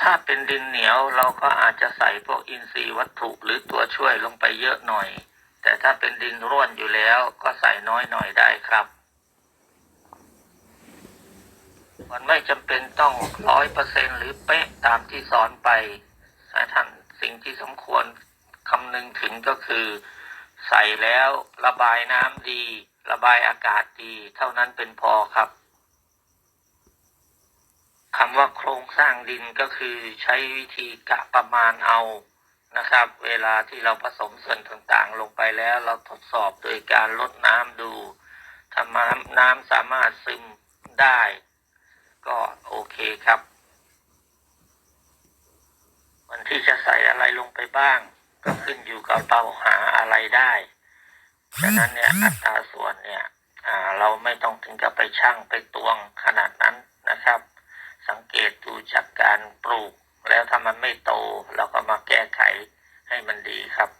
ถ้าเป็นดินเหนียวเราก็อาจจะใส่พวกอินทรีย์วัตถุหรือตัวช่วยลงไปเยอะหน่อย แต่ถ้าเป็นดินร่วนอยู่แล้วก็ใส่น้อยหน่อยได้ครับ มันไม่จำเป็นต้องร้อยเปอร์เซ็นหรือเป๊ะตามที่สอนไปนะท่านสิ่งที่สมควรคำนึงถึงก็คือ ใส่แล้วระบายน้ำดี ระบายอากาศดี เท่านั้นเป็นพอครับคำว่า โครงสร้างดินก็คือใช้วิธีกะประมาณเอานะครับ เวลาที่เราผสมส่วนต่างๆ ลงไปแล้วเราทดสอบโดยการลดน้ำดูถ้าน้ำน้ำสามารถซึมได้ ก็โอเคครับวันที่จะใส่อะไรลงไปบ้าง ก็ขึ้นอยู่กับเราหาอะไรได้ฉะนั้นเนี่ยอัตราส่วนเนี่ยเราไม่ต้องถึงกับไปชั่งไปตวงขนาดนั้นนะครับ สังเกตดูจาก การปลูก แล้วถ้ามันไม่โตเราก็มาแก้ไขให้มันดีครับ